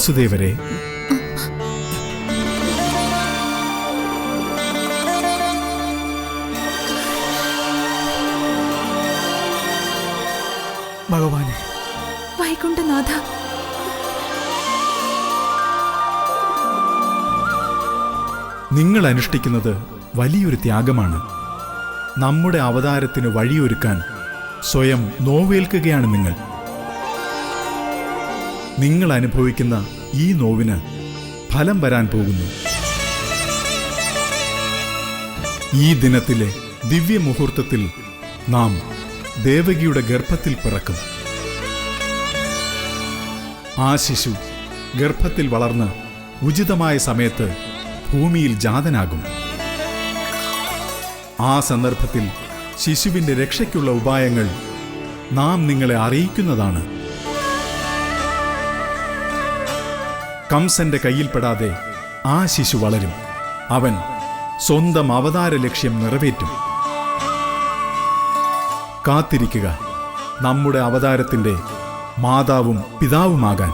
വസുദേവരെ. ഭഗവാനെ. വൈകുണ്ഠനാഥ. നിങ്ങൾ അനുഷ്ഠിക്കുന്നത് വലിയൊരു ത്യാഗമാണ്. നമ്മുടെ അവതാരത്തിന് വഴിയൊരുക്കാൻ സ്വയം നോവേൽക്കുകയാണ് നിങ്ങൾ. നിങ്ങൾ അനുഭവിക്കുന്ന ഈ നോവിന് ഫലം വരാൻ പോകുന്നു. ഈ ദിനത്തിലെ ദിവ്യ മുഹൂർത്തത്തിൽ നാം ദേവകിയുടെ ഗർഭത്തിൽ പിറക്കും. ആ ശിശു ഗർഭത്തിൽ വളർന്ന് ഉചിതമായ സമയത്ത് ഭൂമിയിൽ ജാതനാകും. ആ സന്ദർഭത്തിൽ ശിശുവിന്റെ രക്ഷയ്ക്കുള്ള ഉപായങ്ങൾ നാം നിങ്ങളെ അറിയിക്കുന്നതാണ്. കംസന്റെ കയ്യിൽപ്പെടാതെ ആ ശിശു വളരും. അവൻ സ്വന്തം അവതാര ലക്ഷ്യം നിറവേറ്റും. കാത്തിരിക്കുക നമ്മുടെ അവതാരത്തിന്റെ മാതാവും പിതാവുമാകാൻ.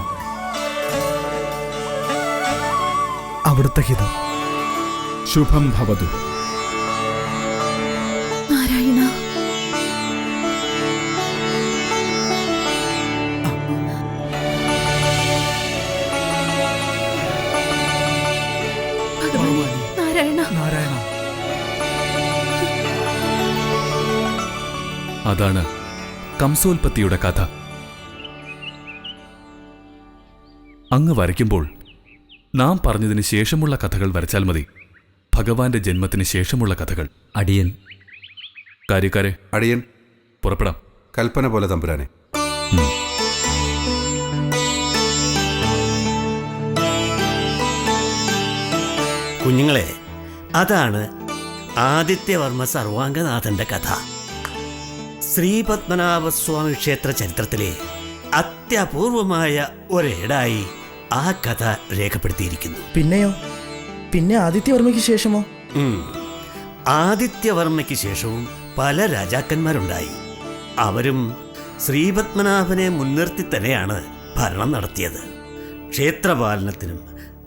അവിടുത്തെ ഹിതം. ശുഭം ഭവതു. നാരായണ അതാണ് കംസോൽപത്തിയുടെ കഥ. അങ്ങ് വരയ്ക്കുമ്പോൾ നാം പറഞ്ഞതിന് ശേഷമുള്ള കഥകൾ വരച്ചാൽ മതി. ഭഗവാന്റെ ജന്മത്തിന് ശേഷമുള്ള കഥകൾ. അടിയൻ. കാര്യക്കാരെ അടിയൻ. പുറപ്പെടാം. കൽപ്പന പോലെ തമ്പുരാനെ. കുഞ്ഞുങ്ങളെ അതാണ് ആദിത്യവർമ്മ സർവാംഗനാഥന്റെ കഥ. ശ്രീപത്മനാഭസ്വാമി ക്ഷേത്ര ചരിത്രത്തിലെ അത്യപൂർവമായ ഒരേടായി ആ കഥ രേഖപ്പെടുത്തിയിരിക്കുന്നു. പിന്നെയോ? പിന്നെ ആദിത്യവർമ്മയ്ക്ക് ശേഷമോ? ആദിത്യവർമ്മയ്ക്ക് ശേഷവും പല രാജാക്കന്മാരുണ്ടായി. അവരും ശ്രീപത്മനാഭനെ മുൻനിർത്തി തന്നെയാണ് ഭരണം നടത്തിയത്. ക്ഷേത്രപാലനത്തിനും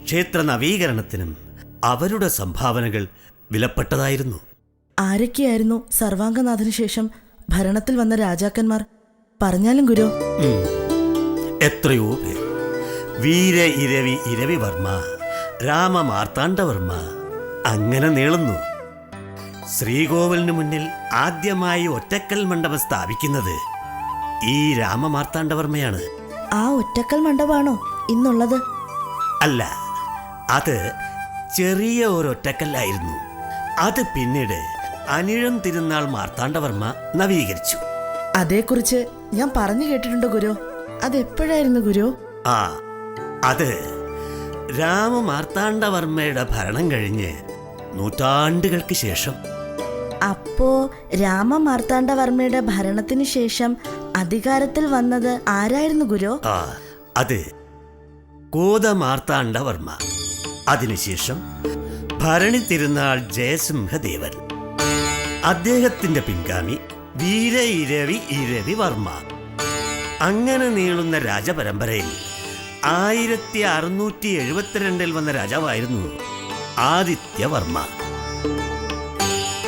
ക്ഷേത്ര നവീകരണത്തിനും അവരുടെ സംഭാവനകൾ വിലപ്പെട്ടതായിരുന്നു. ആരൊക്കെയായിരുന്നു സർവാംഗനാഥന് ശേഷം ഭരണത്തിൽ വന്ന രാജാക്കന്മാർ പറഞ്ഞാലും ഗുരു. എത്രയോ പേർ. വീര ഇരവി വർമ്മ ഇരവിവർമ്മ രാമമാർത്താണ്ഡവർമ്മ അങ്ങനെ നീളുന്നു. ശ്രീകോവിലിന് മുന്നിൽ ആദ്യമായി ഒറ്റക്കൽ മണ്ഡപം സ്ഥാപിക്കുന്നത് ഈ രാമ മാർത്താണ്ഡവർമ്മയാണ്. ആ ഒറ്റക്കൽ മണ്ഡപമാണോ ഇന്നുള്ളത്? അല്ല അത് ചെറിയ ഒരു ഒറ്റക്കല്ലായിരുന്നു. അത് പിന്നീട് അനിഴം തിരുനാൾ മാർത്താണ്ഡവർമ്മ നവീകരിച്ചു. അതേക്കുറിച്ച് ഞാൻ പറഞ്ഞു കേട്ടിട്ടുണ്ട് ഗുരു? അതെപ്പോഴായിരുന്നു ഗുരു? ആ അത് രാമ മാർത്താണ്ഡവർമ്മയുടെ ഭരണം കഴിഞ്ഞ് നൂറ്റാണ്ടുകൾക്ക് ശേഷം. അപ്പോ രാമ മാർത്താണ്ഡവർമ്മയുടെ ഭരണത്തിന് ശേഷം അധികാരത്തിൽ വന്നത് ആരായിരുന്നു ഗുരു? ആ അത് കോതമാർത്താണ്ഡവർമ്മ. അതിനുശേഷം ഭരണി തിരുനാൾ ജയസിംഹദേവൻ. അദ്ദേഹത്തിന്റെ പിൻഗാമി വീര ഇരവി ഇരവി വർമ്മ. അങ്ങനെ നീളുന്ന രാജപരമ്പരയിൽ ആയിരത്തി അറുന്നൂറ്റി എഴുപത്തിരണ്ടിൽ വന്ന രാജാവായിരുന്നു ആദിത്യവർമ്മ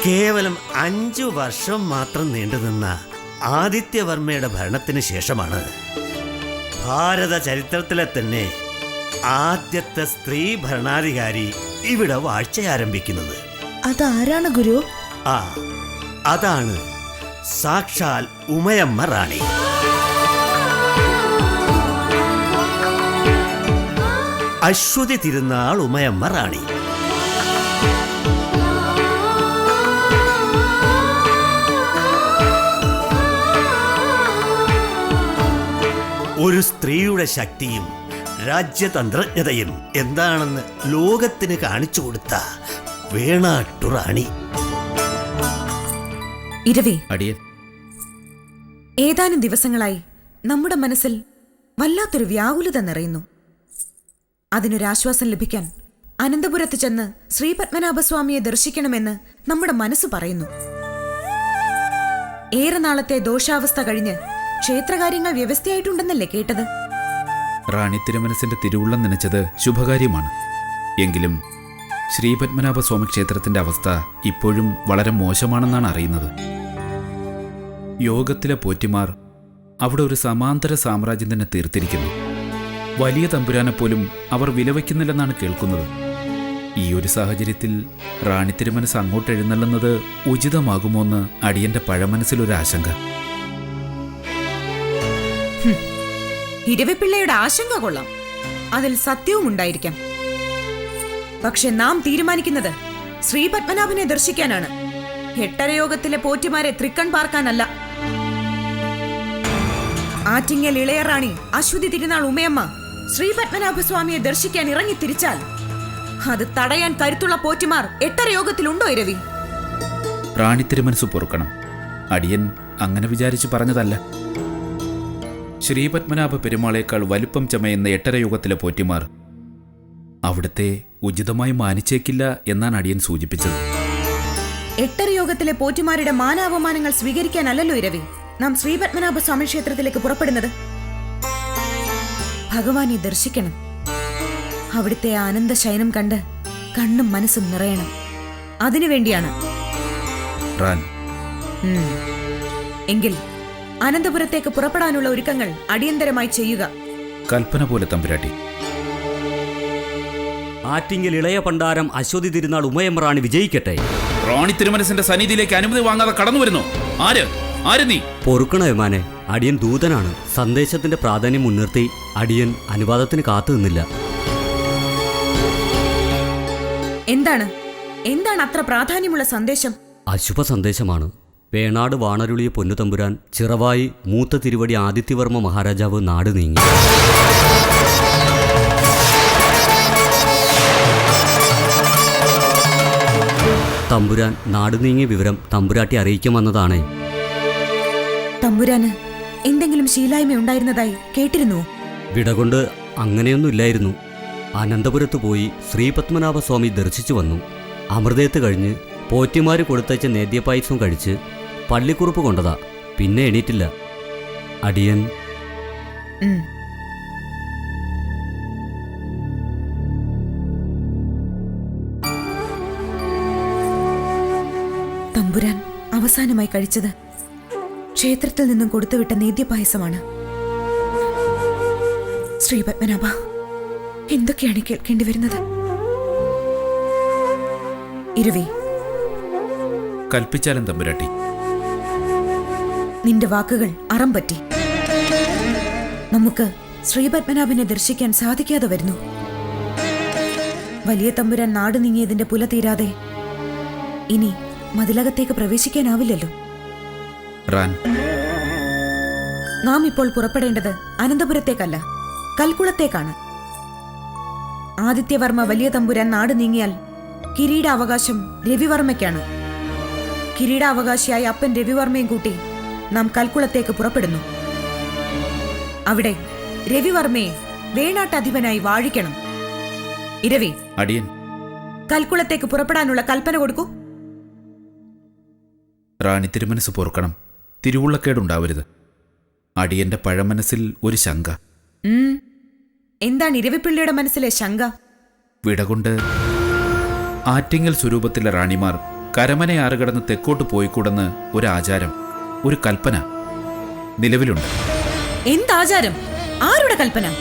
കേവലം അഞ്ചു വർഷം മാത്രം നീണ്ടുനിന്ന ആദിത്യവർമ്മയുടെ ഭരണത്തിന് ശേഷമാണ് ഭാരത ചരിത്രത്തിലെ തന്നെ ആദ്യത്തെ സ്ത്രീ ഭരണാധികാരി ഇവിടെ വാഴ്ച ആരംഭിക്കുന്നത്. അതാരാണ് ഗുരു? ആ അതാണ് സാക്ഷാൽ ഉമയമ്മ റാണി. അശ്വതി തിരുനാൾ ഉമയമ്മ റാണി. ഒരു സ്ത്രീയുടെ ശക്തിയും രാജ്യതന്ത്രജ്ഞതയും എന്താണെന്ന് ലോകത്തിന് കാണിച്ചു കൊടുത്ത വേണാട്ടു റാണി. ഇരവി. അടിയൻ. ഏതാനും ദിവസങ്ങളായി നമ്മുടെ മനസ്സിൽ വല്ലാത്തൊരു വ്യാകുലത നിറയുന്നു. അതിനൊരാശ്വാസം ലഭിക്കാൻ അനന്തപുരത്ത് ചെന്ന് ശ്രീപത്മനാഭസ്വാമിയെ ദർശിക്കണമെന്ന് നമ്മുടെ മനസ്സ് പറയുന്നു. ഏറെ നാളത്തെ ദോഷാവസ്ഥ കഴിഞ്ഞ് ക്ഷേത്രകാര്യങ്ങൾ വ്യവസ്ഥയായിട്ടുണ്ടെന്നല്ലേ കേട്ടത്? റാണി തിരുമനസിന്റെ തിരുവുള്ളം നനച്ചത് ശുഭകാര്യമാണ്. എങ്കിലും ശ്രീപത്മനാഭ സ്വാമി ക്ഷേത്രത്തിന്റെ അവസ്ഥ ഇപ്പോഴും വളരെ മോശമാണെന്നാണ് അറിയുന്നത്. യോഗത്തിലെ പോറ്റിമാർ അവിടെ ഒരു സമാന്തര സാമ്രാജ്യം തന്നെ തീർത്തിരിക്കുന്നു. വലിയ തമ്പുരാനെ പോലും അവർ വിലവയ്ക്കുന്നില്ലെന്നാണ് കേൾക്കുന്നത്. ഈ ഒരു സാഹചര്യത്തിൽ റാണി തിരുമനസ് അങ്ങോട്ട് എഴുന്നള്ളുന്നത് ഉചിതമാകുമോ എന്ന് അടിയന്റെ പഴമനസ്സിലൊരു ആശങ്ക. ഇരവിപ്പിള്ളയുടെ ആശങ്ക കൊള്ളാം. അതിൽ സത്യവും ഉണ്ടായിരിക്കാം പക്ഷെ നാം തീരുമാനിക്കുന്നത് ശ്രീ പത്മനാഭനെ ദർശിക്കാനാണ്. എട്ടരയോഗത്തിലെ പോറ്റിമാരെ തൃക്കൺ പാർക്കാനല്ല. ആറ്റിങ്ങൽ ഇളയറാണി അശ്വതി തിരുനാൾ ഉമയമ്മ ശ്രീ പത്മനാഭസ്വാമിയെ ദർശിക്കാൻ ഇറങ്ങി തിരിച്ചാൽ അത് തടയാൻ കരുത്തുള്ള പോറ്റിമാർ എട്ടരയോഗത്തിലുണ്ടോ ഇരവി റാണി തിരുമനസ് പൊറുക്കണം. അടിയൻ അങ്ങനെ വിചാരിച്ചു പറഞ്ഞതല്ല. ശ്രീപത്മനാഭ പെരുമാളേക്കാൾ വലുപ്പം ചമയുന്ന എട്ടരയുഗത്തിലെ പോറ്റിമാർ അവിടുത്തെ ഉചിതമായി മാനിച്ചേക്കില്ല എന്നാണ് അടിയൻ സൂചിപ്പിച്ചത്. എട്ടര യോഗത്തിലെ പോറ്റിമാരുടെ മാനാപമാനങ്ങൾ സ്വീകരിക്കാനല്ലല്ലോ ഇരവി. നാം ശ്രീപത്മനാഭ സ്വാമി ക്ഷേത്രത്തിലേക്ക് പുറപ്പെടുന്നത്. ഭഗവാനെ ദർശിക്കണം. അവിടുത്തെ ആനന്ദ ശയനം കണ്ട് കണ്ണും മനസ്സും നിറയണം. അതിനുവേണ്ടിയാണ്. എങ്കിൽ അനന്തപുരത്തേക്ക് പുറപ്പെടാനുള്ള ഒരുക്കങ്ങൾ അടിയന്തരമായി ചെയ്യുക. കൽപ്പന പോലെ തമ്പുരാട്ടി. ആറ്റിങ്ങൽ ഇളയ പണ്ടാരം അശ്വതി തിരുനാൾ ഉമയം റാണി വിജയിക്കട്ടെ. റാണി തിരുമനസിന്റെ സന്നിധിയിലേക്ക് അനുമതി വാങ്ങാതെ കടന്നു വരുന്നു. ആര്? ആര് നീ? പൊറുക്കണ യമാനെ അടിയൻ ദൂതനാണ്. സന്ദേശത്തിന്റെ പ്രാധാന്യം മുൻനിർത്തി അടിയൻ അനുവാദത്തിന് കാത്തു നിന്നില്ല. എന്താണ്? എന്താണ് അത്ര പ്രാധാന്യമുള്ള സന്ദേശം? അശുഭ സന്ദേശമാണ്. വേണാട് വാണരുളിയ പൊന്നുതമ്പുരാൻ ചിറവായി മൂത്ത തിരുവടി ആദിത്യവർമ്മ മഹാരാജാവ് നാട് നീങ്ങി. തമ്പുരാൻ നാട് നീങ്ങിയ വിവരം തമ്പുരാട്ടി അറിയിക്കാൻ വന്നതാണ്. തമ്പുരാന് എന്തെങ്കിലും ശീലായ്മ ഉണ്ടായിരുന്നതായി കേട്ടിരുന്നു. വിടകൊണ്ട് അങ്ങനെയൊന്നും ഇല്ലായിരുന്നു. അനന്തപുരത്ത് പോയി ശ്രീപത്മനാഭസ്വാമി ദർശിച്ചു വന്നു. അമൃതയത്ത് കഴിഞ്ഞ് പോറ്റിമാര് കൊടുത്തയച്ച നേദ്യപായസം കഴിച്ച് പള്ളിക്കുറുപ്പ് കൊണ്ടതാ. പിന്നെ എണീറ്റില്ല. അടിയൻ അവസാനമായി കഴിച്ചത് ക്ഷേത്രത്തിൽ നിന്നും കൊടുത്തുവിട്ട നേദ്യപായസമാണ്. ശ്രീ പത്മനാഭ എന്തൊക്കെയാണ് കേൾക്കേണ്ടി വരുന്നത്? ഇരുവി. കൽപ്പിച്ചാലും തമ്പുരാട്ടി. നിന്റെ വാക്കുകൾ അറം പറ്റി നമുക്ക് ശ്രീപത്മനാഭനെ ദർശിക്കാൻ സാധിക്കാതെ വരുന്നു. വലിയ തമ്പുരാൻ നാട് നീങ്ങിയതിന്റെ പുല തീരാതെ ഇനി മതിലകത്തേക്ക് പ്രവേശിക്കാനാവില്ലല്ലോ. റാൻ. നാം ഇപ്പോൾ പുറപ്പെടേണ്ടത് അനന്തപുരത്തേക്കല്ല കൽക്കുളത്തേക്കാണ്. ആദിത്യവർമ്മ വലിയ തമ്പുരാൻ നാട് നീങ്ങിയാൽ കിരീടാവകാശം രവിവർമ്മയ്ക്കാണ്. കിരീടാവകാശിയായ അപ്പൻ രവിവർമ്മയും കൂട്ടി നാം കൽക്കുളത്തേക്ക് പുറപ്പെടുന്നു. അവിടെ രവിവർമ്മയെ വേണാട്ടധിപനായി വാഴിക്കണം. ഇരവി അടിയൻ. കൽക്കുളത്തേക്ക് പുറപ്പെടാനുള്ള കൽപ്പന കൊടുക്കൂ. റാണി തിരുമനസ് പൊറുക്കണം. തിരുവുള്ളക്കേടുണ്ടാവരുത്. അടിയന്റെ പഴമനസ്സിൽ ഒരു ശങ്ക. എന്താണ് ഇരവിപ്പിള്ളിയുടെ മനസ്സിലെ ശങ്ക? വിടകൊണ്ട് ആറ്റിങ്ങൽ സ്വരൂപത്തിലെ റാണിമാർ കരമനയാറ് കടന്ന് തെക്കോട്ട് പോയിക്കൂടെന്ന് ഒരു ആചാരം ഒരു കൽപ്പന നിലവിലുണ്ട്. എന്താചാരം? ആരുടെ കൽപ്പന?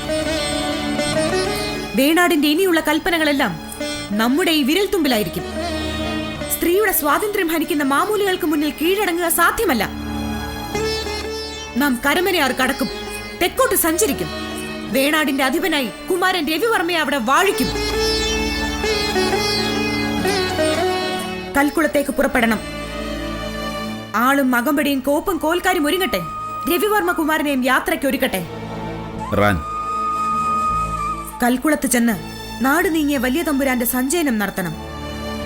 വേണാടിന്റെ ഇനിയുള്ള കൽപ്പനകളെല്ലാം നമ്മുടെ ഈ വിരൽ തുമ്പിലായിരിക്കും സ്ത്രീയുടെ സ്വാതന്ത്ര്യം ഹനിക്കുന്ന മാമൂലികൾക്ക് മുന്നിൽ കീഴടങ്ങുക സാധ്യമല്ല. നാം കരമനയാർ കടക്കും. തെക്കോട്ട് സഞ്ചരിക്കും. വേണാടിന്റെ അധിപനായി കുമാരൻ രവിവർമ്മയെ അവിടെ വാഴിക്കും. കൽക്കുളത്തേക്ക് പുറപ്പെടണം. ആളും മകമ്പടിയും കോപ്പും കോൽക്കാരും ഒരുങ്ങട്ടെ. രവിവർമ്മ കുമാരനെയും യാത്രയ്ക്ക് ഒരുക്കട്ടെ. കൽക്കുളത്ത് ചെന്ന് നാട് നീങ്ങിയ വലിയ തമ്പുരാന്റെ സഞ്ചയനം നടത്തണം.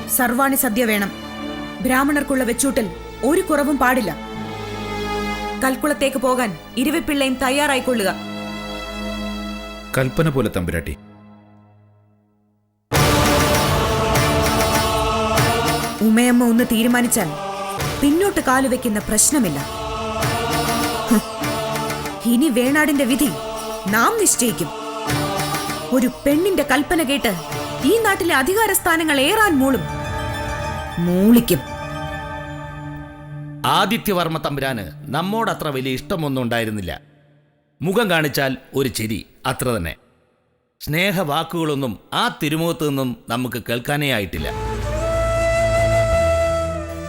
സർവാണി സദ്യ വേണം. ബ്രാഹ്മണർക്കുള്ള വെച്ചൂട്ടിൽ ഒരു കുറവും പാടില്ല. കൽക്കുളത്തേക്ക് പോകാൻ ഇരുവിപ്പിള്ളയും തയ്യാറായിക്കൊള്ളുക. കൽപ്പന പോലെ തമ്പുരാട്ടി. ഉമയമ്മ ഒന്ന് തീരുമാനിച്ചാൽ പിന്നോട്ട് കാലുവെക്കുന്ന പ്രശ്നമില്ല. ഇനി വേണാടിന്റെ വിധി നാം നിശ്ചയിക്കും. ഒരു പെണ്ണിന്റെ കൽപ്പന കേട്ട് ഈ നാട്ടിലെ അധികാര സ്ഥാനങ്ങൾ ഏറാൻ മൂളും. മൂളിക്കും. ആദിത്യവർമ്മ തമ്പുരാന് നമ്മോടത്ര വലിയ ഇഷ്ടമൊന്നും ഉണ്ടായിരുന്നില്ല. മുഖം കാണിച്ചാൽ ഒരു ചിരി അത്ര തന്നെ. സ്നേഹവാക്കുകളൊന്നും ആ തിരുമുഖത്ത് നിന്നും നമുക്ക് കേൾക്കാനേ ആയിട്ടില്ല.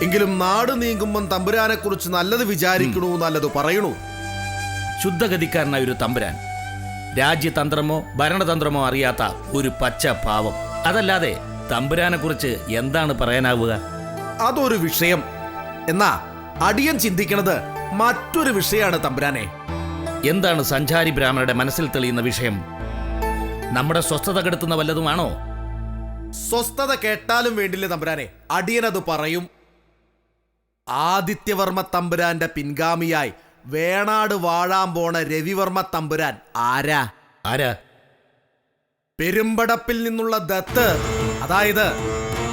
എങ്കിലും നാട് നീങ്ങുമ്പം തമ്പുരാനെ കുറിച്ച് നല്ലത് വിചാരിക്കണു നല്ലത് പറയണു? ശുദ്ധഗതിക്കാരനായ ഒരു തമ്പുരാൻ. രാജ്യതന്ത്രമോ ഭരണതന്ത്രമോ അറിയാത്ത ഒരു പച്ച പാവം. അതല്ലാതെ തമ്പുരാനെ കുറിച്ച് എന്താണ് പറയാനാവുക? അതൊരു വിഷയം. എന്നാ അടിയൻ ചിന്തിക്കണത് മറ്റൊരു വിഷയമാണ് തമ്പുരാനെ. എന്താണ് സഞ്ചാരി ബ്രാഹ്മണരുടെ മനസ്സിൽ തെളിയുന്ന വിഷയം? നമ്മുടെ സ്വസ്ഥത കെടുത്തുന്ന വല്ലതുമാണോ? സ്വസ്ഥത കേട്ടാലും വേണ്ടില്ല തമ്പുരാനെ. അടിയൻ അത് പറയും. ആദിത്യവർമ്മ തമ്പുരാന്റെ പിൻഗാമിയായി വേണാട് വാഴാൻ പോണ രവിവർമ്മ തമ്പുരാൻ ആരാ? ആരാ? പെരുമ്പടപ്പിൽ നിന്നുള്ള ദത്ത് അതായത്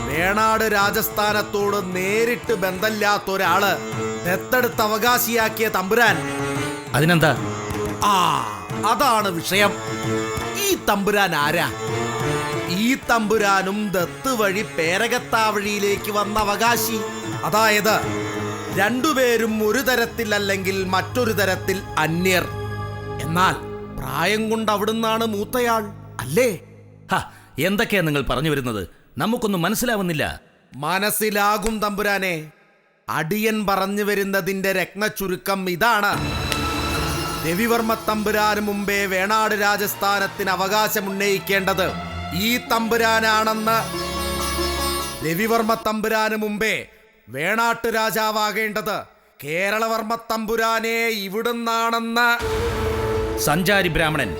വേണാട് രാജസ്ഥാനത്തോട് നേരിട്ട് ബന്ധമില്ലാത്ത ഒരാൾ ദത്തെടുത്ത് അവകാശിയാക്കിയ തമ്പുരാൻ. അതിനെന്താ? ആ അതാണ് വിഷയം. ഈ തമ്പുരാൻ ആരാ? ഈ തമ്പുരാനും ദത്ത് വഴി പേരകത്താവഴിയിലേക്ക് വന്ന അവകാശി. അതായത് രണ്ടുപേരും ഒരു തരത്തിൽ അല്ലെങ്കിൽ മറ്റൊരു തരത്തിൽ അന്യർ. എന്നാൽ പ്രായം കൊണ്ട് അവിടുന്നാണ് മൂത്തയാൾ. അല്ലേ? ഹ, എന്തൊക്കെയാ നിങ്ങൾ പറഞ്ഞു വരുന്നത്? നമുക്കൊന്നും മനസ്സിലാവുന്നില്ല. മനസ്സിലാകും തമ്പുരാനെ. അടിയൻ പറഞ്ഞു വരുന്നതിന്റെ രത്നച്ചുരുക്കം ഇതാണ്. രവിവർമ്മ തമ്പുരാന് മുമ്പേ വേണാട് രാജസ്ഥാനത്തിന് അവകാശമുന്നയിക്കേണ്ടത് ഈ തമ്പുരാനാണെന്ന് രവിവർമ്മ തമ്പുരാന് മുമ്പേ വേണാട്ട് രാജാവാകേണ്ടത് കേരളവർമ്മ തമ്പുരാനെ ഇവിടുന്നാണെന്ന് സഞ്ചാരി ബ്രാഹ്മണൻ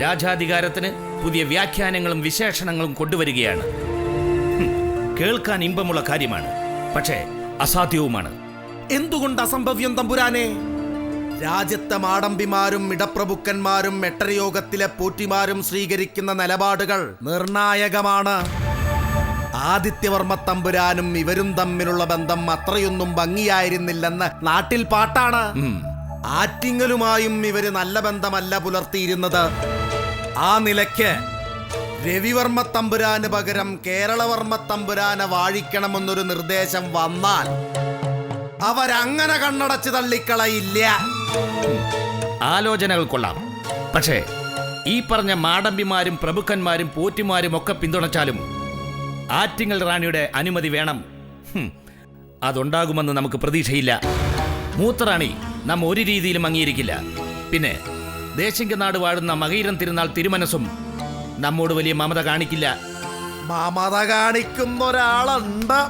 രാജാധികാരത്തിന് പുതിയ വ്യാഖ്യാനങ്ങളും വിശേഷണങ്ങളും കൊണ്ടുവരികയാണ്. കേൾക്കാൻ ഇമ്പമുള്ള കാര്യമാണ്. പക്ഷേ അസാധ്യവുമാണ്. എന്തുകൊണ്ട് അസംഭവ്യം തമ്പുരാനെ? രാജ്യത്തെ മാടമ്പിമാരും ഇടപ്രഭുക്കന്മാരും മെട്ടരയോഗത്തിലെ പോറ്റിമാരും സ്വീകരിക്കുന്ന നിലപാടുകൾ നിർണായകമാണ്. ആദിത്യവർമ്മ തമ്പുരാനും ഇവരും തമ്മിലുള്ള ബന്ധം അത്രയൊന്നും ഭംഗിയായിരുന്നില്ലെന്ന് നാട്ടിൽ പാട്ടാണ്. ആറ്റിങ്ങലുമായും ഇവർ നല്ല ബന്ധമല്ല പുലർത്തിയിരുന്നത്. ആ നിലയ്ക്ക് രവിവർമ്മ തമ്പുരാന് പകരം കേരളവർമ്മ തമ്പുരാനെ വാഴിക്കണമെന്നൊരു നിർദ്ദേശം വന്നാൽ അവരങ്ങനെ കണ്ണടച്ച് തള്ളിക്കളയില്ല. ആലോചനകൾ കൊള്ളാം. പക്ഷേ ഈ പറഞ്ഞ മാടമ്പിമാരും പ്രഭുക്കന്മാരും പോറ്റിമാരും ഒക്കെ പിന്തുണച്ചാലും ആറ്റിങ്ങൽ റാണിയുടെ അനുമതി വേണം. അതുണ്ടാകുമെന്ന് നമുക്ക് പ്രതീക്ഷയില്ല. മൂത്തറാണി നാം ഒരു രീതിയിലും അംഗീകരിക്കില്ല. പിന്നെ ദേശിംഗനാട് വാഴുന്ന മകീരൻ തിരുനാൾ തിരുമനസും നമ്മോട് വലിയ മമത കാണിക്കില്ല. മമത കാണിക്കുന്ന ഒരാളുണ്ട്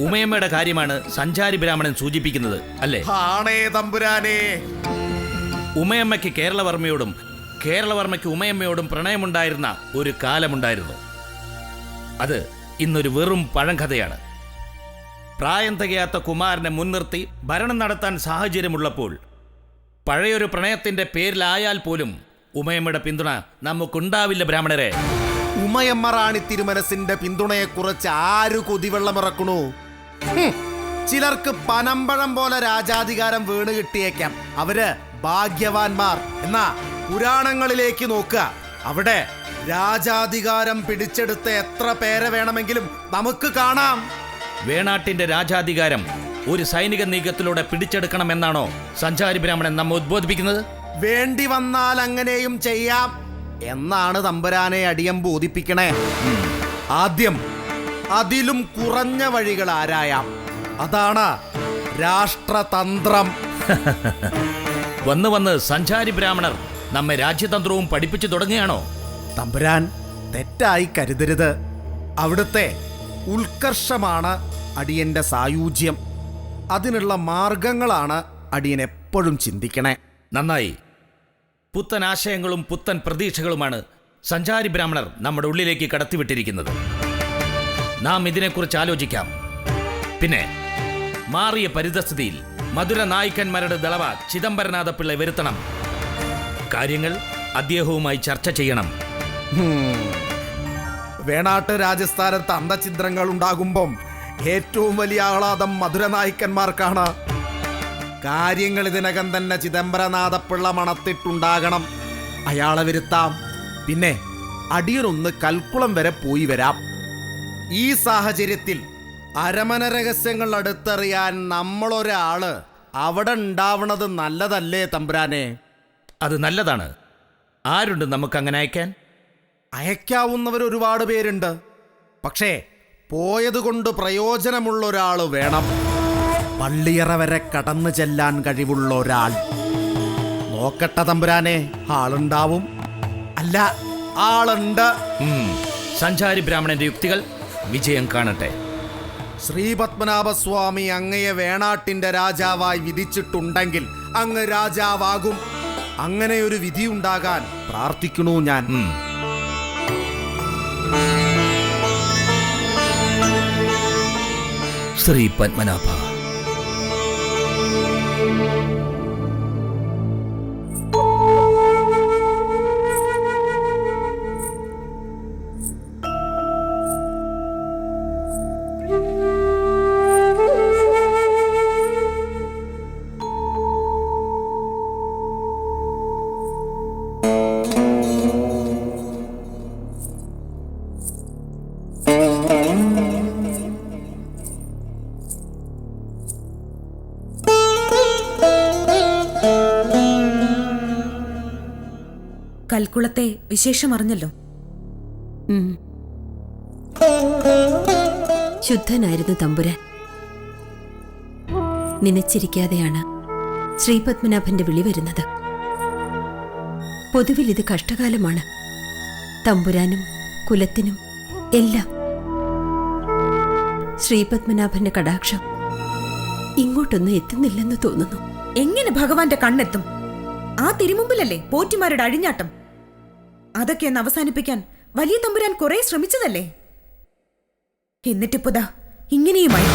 ഉമയമ്മയുടെ കാര്യമാണ് സഞ്ചാരി ബ്രാഹ്മണൻ സൂചിപ്പിക്കുന്നത് അല്ലേ? ആണേ തമ്പുരാനെ. ഉമയമ്മയ്ക്ക് കേരളവർമ്മയോടും കേരളവർമ്മയ്ക്ക് ഉമയമ്മയോടും പ്രണയമുണ്ടായിരുന്ന ഒരു കാലമുണ്ടായിരുന്നു. അത് ഇന്നൊരു വെറും പഴങ്കഥയാണ്. പ്രായം തികയാത്ത കുമാരനെ മുൻനിർത്തി ഭരണം നടത്താൻ സാഹചര്യമുള്ളപ്പോൾ പഴയൊരു പ്രണയത്തിന്റെ പേരിലായാൽ പോലും ഉമയമ്മയുടെ പിന്തുണ നമുക്കുണ്ടാവില്ല ബ്രാഹ്മണരെ. ഉമയമ്മ റാണി തിരുമനസിന്റെ പിന്തുണയെക്കുറിച്ച് ആര് കൊതിവെള്ളമിറക്കണു? ഇറക്കണു ചിലർക്ക് പനമ്പഴം പോലെ രാജാധികാരം വീണ് കിട്ടിയേക്കാം. അവർ ഭാഗ്യവാന്മാർ. എന്നാ പുരാണങ്ങളിലേക്ക് നോക്കുക. അവിടെ രാജാധികാരം പിടിച്ചെടുത്ത എത്ര പേരെ വേണമെങ്കിലും നമുക്ക് കാണാം. വേണാട്ടിന്റെ രാജാധികാരം ഒരു സൈനിക നീക്കത്തിലൂടെ പിടിച്ചെടുക്കണമെന്നാണോ സഞ്ചാരി ബ്രാഹ്മണൻ നമ്മെ ഉദ്ബോധിപ്പിക്കുന്നത്? വേണ്ടി വന്നാൽ അങ്ങനെയും ചെയ്യാം എന്നാണ് തമ്പുരാനെ അടിയം ബോധിപ്പിക്കണേ. ആദ്യം അതിലും കുറഞ്ഞ വഴികൾ ആരായാം? അതാണ് രാഷ്ട്രതന്ത്രം. വന്ന് വന്ന് സഞ്ചാരി ബ്രാഹ്മണർ നമ്മെ രാജ്യതന്ത്രവും പഠിപ്പിച്ചു തുടങ്ങുകയാണോ? തമ്പുരാൻ തെറ്റായി കരുതരുത്. അവിടുത്തെ ഉത്കർഷമാണ് അടിയന്റെ സായൂജ്യം. അതിനുള്ള മാർഗങ്ങളാണ് അടിയൻ എപ്പോഴും ചിന്തിക്കണേ. നന്നായി. പുത്തൻ ആശയങ്ങളും പുത്തൻ പ്രതീക്ഷകളുമാണ് സഞ്ചാരി ബ്രാഹ്മണർ നമ്മുടെ ഉള്ളിലേക്ക് കടത്തിവിട്ടിരിക്കുന്നത്. നാം ഇതിനെക്കുറിച്ച് ആലോചിക്കാം. പിന്നെ മാറിയ പരിതസ്ഥിതിയിൽ മധുര നായിക്കന്മാരുടെ ദളവ ചിദംബരനാഥ പിള്ളെ വരുത്തണം. കാര്യങ്ങൾ അദ്ദേഹവുമായി ചർച്ച ചെയ്യണം. വേണാട്ട് രാജസ്ഥാനത്ത് അന്ധചിത്രങ്ങൾ ഉണ്ടാകുമ്പം ഏറ്റവും വലിയ ആഹ്ലാദം മധുര നായ്ക്കന്മാർക്കാണ്. കാര്യങ്ങൾ ഇതിനകം തന്നെ ചിദംബരനാഥപ്പിള്ള മണത്തിട്ടുണ്ടാകണം. അയാളെ വരുത്താം. പിന്നെ അടിയനൊന്ന് കൽക്കുളം വരെ പോയി വരാം. ഈ സാഹചര്യത്തിൽ അരമന രഹസ്യങ്ങൾ അടുത്തറിയാൻ നമ്മളൊരാൾ അവിടെ ഉണ്ടാവണത് നല്ലതല്ലേ തമ്പുരാനെ? അത് നല്ലതാണ്. ആരുണ്ട് നമുക്ക് അങ്ങനെ അയക്കാൻ? അയക്കാവുന്നവർ ഒരുപാട് പേരുണ്ട്. പക്ഷേ പോയത് കൊണ്ട് പ്രയോജനമുള്ള ഒരാൾ വേണം. പള്ളിയറ വരെ കടന്നു ചെല്ലാൻ കഴിവുള്ള ഒരാൾ നോക്കട്ടെ തമ്പുരാനെ ആളുണ്ടാവും. അല്ല ആളുണ്ട്. സഞ്ചാരി ബ്രാഹ്മണന്റെ യുക്തികൾ വിജയം കാണട്ടെ. ശ്രീപത്മനാഭസ്വാമി അങ്ങയെ വേണാട്ടിന്റെ രാജാവായി വിധിച്ചിട്ടുണ്ടെങ്കിൽ അങ്ങ് രാജാവാകും. അങ്ങനെ ഒരു വിധി ഉണ്ടാകാൻ പ്രാർത്ഥിക്കണു ഞാൻ. ശ്രീ പത്മനാഭ. കൽക്കുളത്തെ വിശേഷം അറിഞ്ഞല്ലോ ശുദ്ധനായിരുന്നു തമ്പുരാൻ. നിനച്ചിരിക്കാതെയാണ് ശ്രീപത്മനാഭന്റെ വിളി വരുന്നത്. പൊതുവിൽ ഇത് കഷ്ടകാലമാണ്. തമ്പുരാനും കുലത്തിനും എല്ലാം. ശ്രീപത്മനാഭന്റെ കടാക്ഷം ഇങ്ങോട്ടൊന്നും എത്തുന്നില്ലെന്ന് തോന്നുന്നു. എങ്ങനെ ഭഗവാന്റെ കണ്ണെത്തും? ആ തിരുമുമ്പിലല്ലേ പോറ്റിമാരുടെ അഴിഞ്ഞാട്ടം? അതൊക്കെ ഒന്ന് അവസാനിപ്പിക്കാൻ വലിയ തമ്പുരാൻ കുറെ ശ്രമിച്ചതല്ലേ? എന്നിട്ടിപ്പുതാ ഇങ്ങനെയുമായി.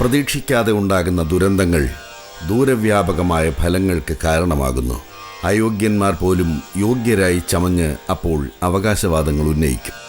പ്രതീക്ഷിക്കാതെ ഉണ്ടാകുന്ന ദുരന്തങ്ങൾ ദൂരവ്യാപകമായ ഫലങ്ങൾക്ക് കാരണമാകുന്നു. അയോഗ്യന്മാർ പോലും യോഗ്യരായി ചമഞ്ഞ് അപ്പോൾ അവകാശവാദങ്ങൾ ഉന്നയിക്കും.